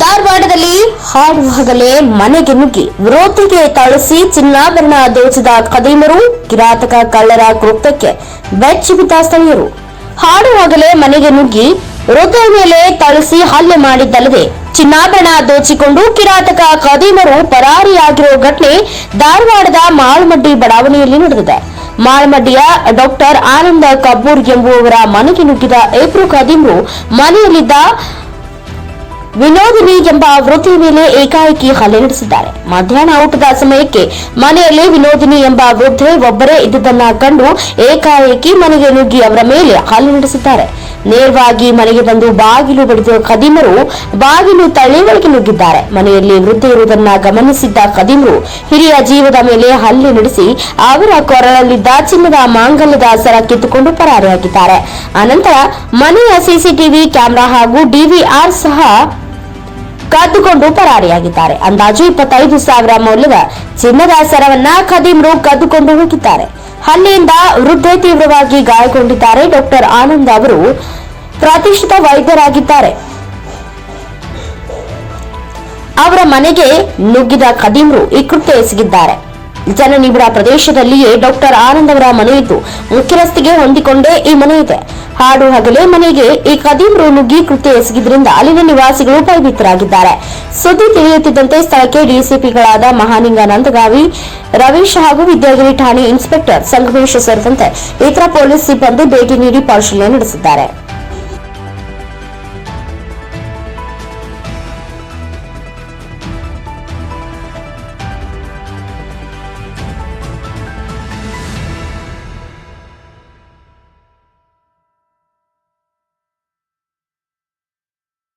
ಧಾರವಾಡದಲ್ಲಿ ಹಾಡುವಾಗಲೇ ಮನೆಗೆ ನುಗ್ಗಿ ವಿರೋಧಿಗೆ ಥಳಿಸಿ ಚಿನ್ನಾಭರಣ ದೋಚಿದ ಕದೀಮರು, ಕಿರಾತಕ ಕಳ್ಳರ ಕೃತ್ಯಕ್ಕೆ ಬೆಚ್ಚಿಬಿದ್ದ ಸ್ಥಳೀಯರು. ಹಾಡುವಾಗಲೇ ಮನೆಗೆ ನುಗ್ಗಿ ವೃದ್ಧರ ಮೇಲೆ ಥಳಿಸಿ ಹಲ್ಲೆ ಮಾಡಿದ್ದಲ್ಲದೆ ಚಿನ್ನಾಭರಣ ದೋಚಿಕೊಂಡು ಕಿರಾತಕ ಕದೀಮರು ಪರಾರಿಯಾಗಿರೋ ಘಟನೆ ಧಾರವಾಡದ ಮಾಳಮಡ್ಡಿ ಬಡಾವಣೆಯಲ್ಲಿ ನಡೆದಿದೆ. ಮಾಳಮಡ್ಡಿಯ ಡಾಕ್ಟರ್ ಆನಂದ ಕಬ್ಬೂರ್ ಎಂಬುವವರ ಮನೆಗೆ ನುಗ್ಗಿದ ಏಪ್ರು ಕದೀಮರು ಮನೆಯಲ್ಲಿದ್ದ ವಿನೋದಿನಿ ಎಂಬ ವೃತ್ತಿ ಮೇಲೆ ಏಕಾಏಕಿ ಹಲ್ಲೆ ನಡೆಸಿದ್ದಾರೆ. ಮಧ್ಯಾಹ್ನ ಊಟದ ಸಮಯಕ್ಕೆ ಮನೆಯಲ್ಲಿ ವಿನೋದಿನಿ ಎಂಬ ವೃದ್ಧೆ ಒಬ್ಬರೇ ಇದ್ದುದನ್ನ ಕಂಡು ಏಕಾಏಕಿ ಮನೆಗೆ ನುಗ್ಗಿ ಅವರ ಮೇಲೆ ಹಲ್ಲೆ ನಡೆಸಿದ್ದಾರೆ. ನೇರವಾಗಿ ಮನೆಗೆ ಬಂದು ಬಾಗಿಲು ಬಡಿದ ಖದೀಮರು ಬಾಗಿಲು ತಳ್ಳಿ ಒಳಗೆ ನುಗ್ಗಿದ್ದಾರೆ. ಮನೆಯಲ್ಲಿ ವೃದ್ಧೆ ಇರುವುದನ್ನ ಗಮನಿಸಿದ್ದ ಖದೀಮರು ಹಿರಿಯ ಜೀವದ ಮೇಲೆ ಹಲ್ಲೆ ನಡೆಸಿ ಅವರ ಕೊರಳಲ್ಲಿದ್ದ ಚಿನ್ನದ ಮಾಂಗಲ್ಯದ ಸರ ಕಿತ್ತುಕೊಂಡು ಪರಾರಿಯಾಗಿದ್ದಾರೆ. ಅನಂತರ ಮನೆಯ ಸಿಸಿಟಿವಿ ಕ್ಯಾಮೆರಾ ಹಾಗೂ ಡಿವಿಆರ್ ಸಹ ಕದ್ದುಕೊಂಡು ಪರಾರಿಯಾಗಿದ್ದಾರೆ. ಅಂದಾಜು ಇಪ್ಪತ್ತೈದು ಸಾವಿರ ಮೌಲ್ಯದ ಚಿನ್ನದ ಸರವನ್ನ ಖದೀಮ್ರು ಕದ್ದುಕೊಂಡು ಹೋಗಿದ್ದಾರೆ. ಹಲ್ಲೆಯಿಂದ ವೃದ್ಧೆ ತೀವ್ರವಾಗಿ ಗಾಯಗೊಂಡಿದ್ದಾರೆ ಡಾಕ್ಟರ್ ಆನಂದ್ ಅವರು. ಪ್ರತಿಷ್ಠಿತ ವೈದ್ಯರಾಗಿದ್ದಾರೆ. ಅವರ ಮನೆಗೆ ನುಗ್ಗಿದ ಖದೀಮ್ರು ಈ ಕೃತ್ಯ ಎಸಗಿದ್ದಾರೆ. ಜನನಿಬಿಡ ಪ್ರದೇಶದಲ್ಲಿಯೇ ಡಾಕ್ಟರ್ ಆನಂದ್ ಅವರ ಮನೆ ಇದ್ದು ಮುಖ್ಯ ರಸ್ತೆಗೆ ಹೊಂದಿಕೊಂಡೇ ಈ ಮನೆ ಇದೆ ಹಾಡು ಹಗಲೇ ಮನೆಗೆ ಈ ಕದೀಮ್ರು ನುಗ್ಗಿ ಕೃತ್ಯ ಎಸಗಿದ್ರಿಂದ ಅಲ್ಲಿನ ನಿವಾಸಿಗಳು ಭಯಭೀತರಾಗಿದ್ದಾರೆ. ಸುದ್ದಿ ತಿಳಿಯುತ್ತಿದ್ದಂತೆ ಸ್ಥಳಕ್ಕೆ ಡಿಸಿಪಿಗಳಾದ ಮಹಾನಿಂಗಾನಂದಗಾವಿ ರವೀಶ್ ಹಾಗೂ ವಿದ್ಯಾಗಿರಿ ಠಾಣೆ ಇನ್ಸ್ಪೆಕ್ಟರ್ ಸಂಗಮೇಶ್ ಸೇರಿದಂತೆ ಇತರ ಪೊಲೀಸ್ ಸಿಬ್ಬಂದಿ ಭೇಟಿ ನೀಡಿ ಪರಿಶೀಲನೆ ನಡೆಸಿದ್ದಾರೆ.